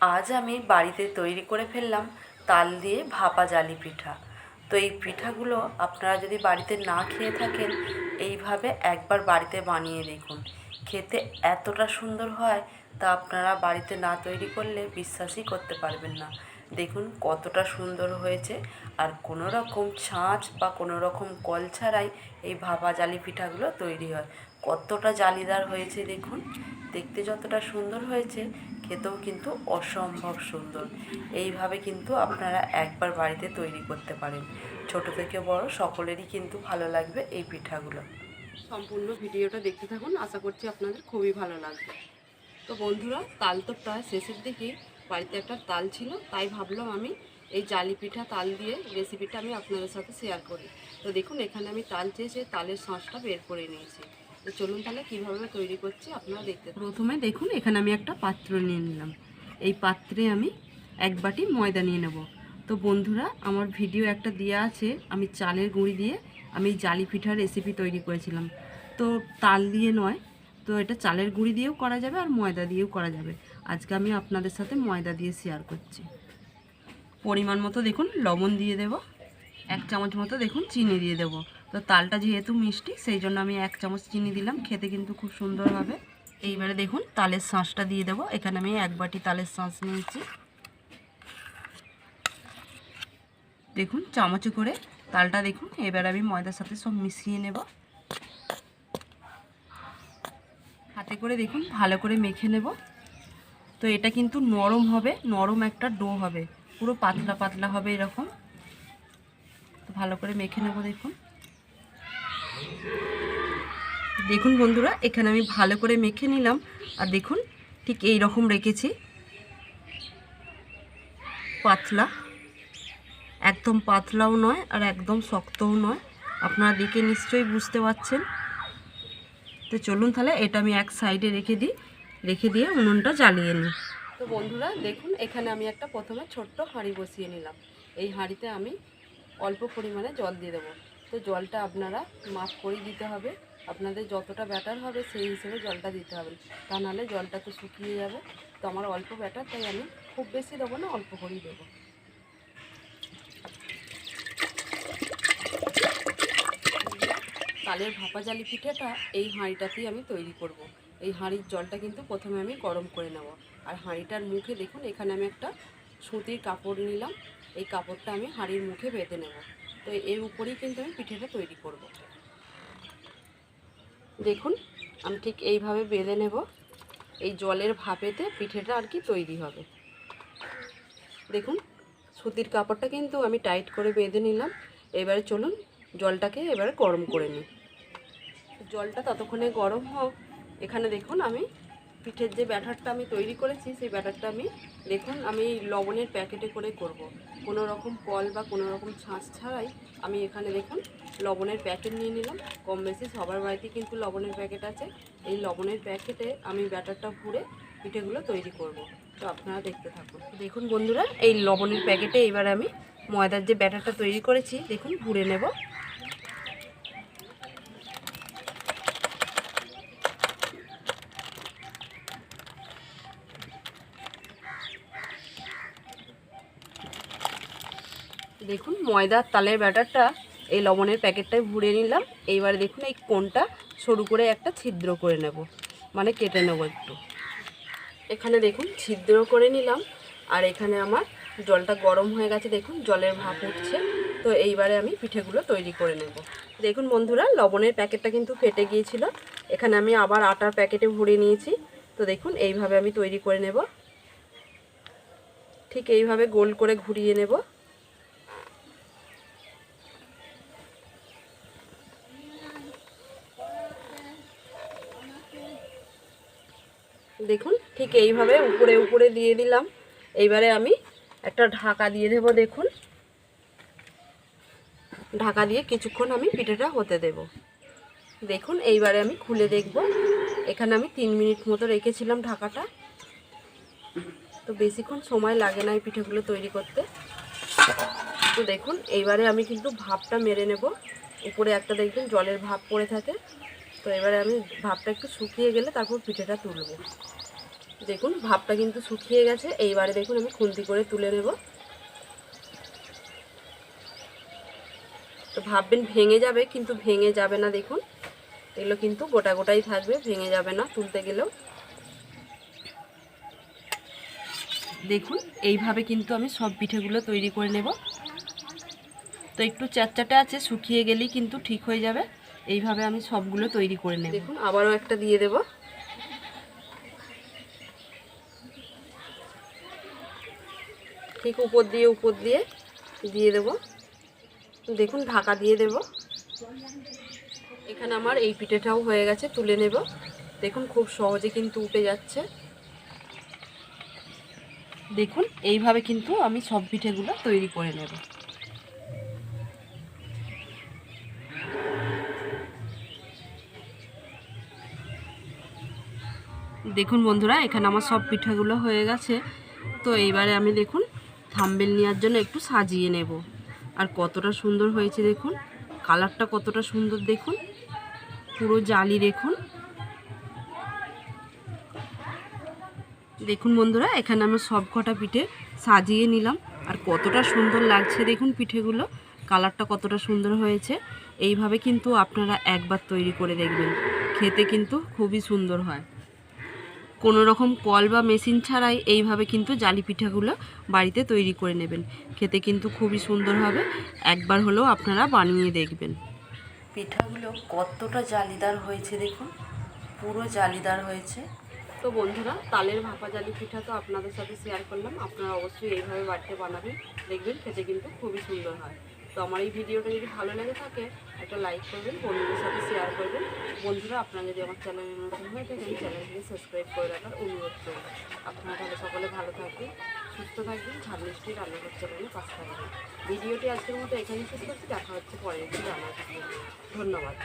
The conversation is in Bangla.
আজ আমি বাড়িতে তৈরি করে ফেললাম তাল দিয়ে ভাপা জালি পিঠা। তো এই পিঠাগুলো আপনারা যদি বাড়িতে না খেয়ে থাকেন, এইভাবে একবার বাড়িতে বানিয়ে দেখুন। খেতে এতটা সুন্দর হয় তা আপনারা বাড়িতে না তৈরি করলে বিশ্বাসই করতে পারবেন না। দেখুন কতটা সুন্দর হয়েছে আর কোনো রকম ছাঁচ বা কোনো রকম কল ছাড়াই এই ভাপা জালি পিঠাগুলো তৈরি হয়। কতটা জালিদার হয়েছে দেখুন। দেখতে যতটা সুন্দর হয়েছে, খেতেও কিন্তু অসম্ভব সুন্দর। এইভাবে কিন্তু আপনারা একবার বাড়িতে তৈরি করতে পারেন। ছোট থেকে বড় সকলেরই কিন্তু ভালো লাগবে এই পিঠাগুলো। সম্পূর্ণ ভিডিওটা দেখতে থাকুন, আশা করছি আপনাদের খুবই ভালো লাগবে। তো বন্ধুরা, তাল তো প্রায় শেষের দিকে। বাড়িতে একটা তাল ছিল, তাই ভাবলাম আমি এই জালি পিঠা তাল দিয়ে রেসিপিটা আমি আপনাদের সাথে শেয়ার করি। তো দেখুন, এখানে আমি তাল চেয়েছে তালের শাঁসটা বের করে নিয়েছি। তো চলুন তাহলে কীভাবে তৈরি করছি আপনারা দেখতে প্রথমে দেখুন, এখানে আমি একটা পাত্র নিয়ে নিলাম। এই পাত্রে আমি এক বাটি ময়দা নিয়ে নেব। তো বন্ধুরা, আমার ভিডিও একটা দেওয়া আছে, আমি চালের গুঁড়ি দিয়ে আমি জালি পিঠার রেসিপি তৈরি করেছিলাম। তো তাল দিয়ে নয়, তো এটা চালের গুঁড়ি দিয়েও করা যাবে আর ময়দা দিয়েও করা যাবে। আজকে আমি আপনাদের সাথে ময়দা দিয়ে শেয়ার করছি। পরিমাণ মতো দেখুন, লবণ দিয়ে দেব। এক চামচ মতো দেখুন, চিনি দিয়ে দেব। তো তালটা যেহেতু মিষ্টি, সেই জন্য আমি এক চামচ চিনি দিলাম। খেতে কিন্তু খুব সুন্দর হবে। এইবারে দেখুন, তালের শাঁসটা দিয়ে দেবো। এখানে আমি এক বাটি তালের শাঁস নিয়েছি। দেখুন, চামচে করে তালটা দেখুন। এবার আমি ময়দার সাথে সব মিশিয়ে নেব। হাতে করে দেখুন, ভালো করে মেখে নেব। তো এটা কিন্তু নরম হবে, নরম একটা ডো হবে। পুরো পাতলা পাতলা হবে এরকম। তো ভালো করে মেখে নেব দেখুন। দেখুন বন্ধুরা, এখানে আমি ভালো করে মেখে নিলাম। আর দেখুন, ঠিক এই রকম রেখেছি। পাতলা। একদম পাতলাও নয় আর একদম শক্তও নয়। আপনারা দেখে নিশ্চয়ই বুঝতে পারছেন। তো চলুন তাহলে, এটা আমি এক সাইডে রেখে দিই। রেখে দিয়ে উনুনটা জ্বালিয়ে নিই। তো বন্ধুরা, দেখুন, এখানে আমি একটা প্রথমে ছোট্ট হাঁড়ি বসিয়ে নিলাম। এই হাঁড়িতে আমি অল্প পরিমাণে জল দিয়ে দেবো। তো জলটা আপনারা মাপ করেই দিতে হবে। আপনাদের যতটা ব্যাটার হবে সেই হিসেবে জলটা দিতে হবে। তা নাহলে জলটা তো শুকিয়ে যাবে। তো আমার অল্প ব্যাটার, তাই আমি খুব বেশি দেবো না, অল্প করেই দেবো। কালের ভাপা জালি পিঠাটা এই হাঁড়িটাতেই আমি তৈরি করব। এই হাঁড়ির জলটা কিন্তু প্রথমে আমি গরম করে নেব। আর হাঁড়িটার মুখে দেখুন, এখানে আমি একটা সুতির কাপড় নিলাম। এই কাপড়টা আমি হাঁড়ির মুখে বেঁধে নেব। তো এর উপরেই কিন্তু আমি পিঠেটা তৈরি করব। দেখুন, আমি ঠিক এইভাবে বেঁধে নেব। এই জলের ভাপেতে পিঠেটা আর কি তৈরি হবে। দেখুন, সুতির কাপড়টা কিন্তু আমি টাইট করে বেঁধে নিলাম। এবারে চলুন, জলটাকে এবারে গরম করে নিই। জলটা ততক্ষণে গরম হোক। এখানে দেখুন, আমি পিঠের যে ব্যাটারটা আমি তৈরি করেছি, সেই ব্যাটারটা আমি দেখুন, আমি লবণের প্যাকেটে করে করব। কোনো রকম কল বা কোনো রকম ছাঁচ ছাড়াই আমি এখানে দেখুন লবণের প্যাকেট নিয়ে নিলাম কম বেশি সবার বাড়িতে কিন্তু লবণের প্যাকেট আছে এই লবণের প্যাকেটে আমি ব্যাটারটা ভরে পিঠেগুলো তৈরি করব। তো আপনারা দেখতে থাকুন দেখুন বন্ধুরা, এই লবণের প্যাকেটে এবার আমি ময়দার যে ব্যাটারটা তৈরি করেছি, দেখুন ভরে নেব দেখুন, ময়দার তালের ব্যাটারটা এই লবণের প্যাকেটটায় ভরে নিলাম। এইবারে দেখুন এই কোনটা সরু করে একটা ছিদ্র করে নেব মানে কেটে নেব একটু। এখানে দেখুন, ছিদ্র করে নিলাম, আর এখানে আমার জলটা গরম হয়ে গেছে, দেখুন, জলের ভাপ উঠছে। তো এইবারে আমি পিঠেগুলো তৈরি করে নেব। দেখুন বন্ধুরা, লবণের প্যাকেটটা কিন্তু ফেটে গিয়েছিল। এখানে আমি আবার আটার প্যাকেটে ভরে নিয়েছি। তো দেখুন, এইভাবে আমি তৈরি করে নেব। ঠিক এইভাবে গোল করে ঘুরিয়ে নেব। দেখুন, ঠিক এইভাবে উপরে উপরে দিয়ে দিলাম। এইবারে আমি একটা ঢাকা দিয়ে দেব, দেখুন। ঢাকা দিয়ে কিছুক্ষণ আমি পিঠেটা হতে দেব। দেখুন, এইবারে আমি খুলে দেখব। এখানে আমি তিন মিনিট মতো রেখেছিলাম ঢাকাটা। তো বেশিক্ষণ সময় লাগে না এই পিঠেগুলো তৈরি করতে। তো দেখুন, এইবারে আমি কিন্তু ভাপটা মেরে নেব। উপরে একটা দেখবেন জলের ভাপ পড়ে থাকে। তো এবারে আমি ভাপটা একটু শুকিয়ে গেলে তারপর পিঠেটা তুলব। দেখুন, ভাপটা কিন্তু শুকিয়ে গেছে। এইবারে দেখুন, আমি খুন্তি করে তুলে নেব। তো ভাববেন ভেঙে যাবে, কিন্তু ভেঙে যাবে না, দেখুন। এগুলো কিন্তু গোটা গোটাই থাকবে, ভেঙে যাবে না তুলতে গেলেও। দেখুন, এইভাবে কিন্তু আমি সব পিঠেগুলো তৈরি করে নেব। তো একটু চ্যাটচ্যাটে আছে, শুকিয়ে গেলেই কিন্তু ঠিক হয়ে যাবে। এইভাবে আমি সবগুলো তৈরি করে নেব। দেখুন আবারও একটা দিয়ে দেব। ঠিক উপর দিয়ে উপর দিয়ে দিয়ে দেব। দেখুন ঢাকা দিয়ে দেব। এখানে আমার এই পিঠেটাও হয়ে গেছে তুলে নেব। দেখুন খুব সহজে কিন্তু উঠে যাচ্ছে। দেখুন এইভাবে কিন্তু আমি সব পিঠেগুলো তৈরি করে নেব। দেখুন বন্ধুরা, এখানে আমার সব পিঠাগুলো হয়ে গেছে। তো এইবারে আমি দেখুন, থাম্বেল নেওয়ার জন্য একটু সাজিয়ে নেব। আর কতটা সুন্দর হয়েছে দেখুন, কালারটা কতটা সুন্দর দেখুন, পুরো জালি দেখুন। দেখুন বন্ধুরা, এখানে আমি সব কটা পিঠে সাজিয়ে নিলাম। আর কতটা সুন্দর লাগছে দেখুন পিঠেগুলো, কালারটা কতটা সুন্দর হয়েছে। এইভাবে কিন্তু আপনারা একবার তৈরি করে দেখবেন, খেতে কিন্তু খুবই সুন্দর হয়। কোনো রকম কল বা মেশিন ছাড়াই এইভাবে কিন্তু জালি পিঠাগুলো বাড়িতে তৈরি করে নেবেন। খেতে কিন্তু খুবই সুন্দর হবে। একবার হলেও আপনারা বানিয়ে দেখবেন। পিঠাগুলো কতটা জালিদার হয়েছে দেখুন। পুরো জালিদার হয়েছে। তো বন্ধুরা তালের ভাপা জালি পিঠা তো আপনাদের সাথে শেয়ার করলাম। আপনারা অবশ্যই এইভাবে বাড়িতে বানাবেন। দেখবেন খেতে কিন্তু খুবই সুন্দর হয়। তো আমার এই ভিডিওটা যদি ভালো লেগে থাকে, একটা লাইক করবেন, বন্ধুদের সাথে শেয়ার করবেন। বন্ধুরা, আপনারা যদি আমার চ্যানেলে নতুন হয়ে থাকেন চ্যানেলটিকে সাবস্ক্রাইব করে রাখার অনুরোধ করবেন আপনারা তাহলে সকলে ভালো থাকবেন, সুস্থ থাকবেন ঝাল মিষ্টি রান্নাঘর চ্যানেলে পাশে থাকবেন ভিডিওটি আজকের মতো এখানেই শেষ করছি, দেখা হচ্ছে পরের একটি ভিডিও। ধন্যবাদ।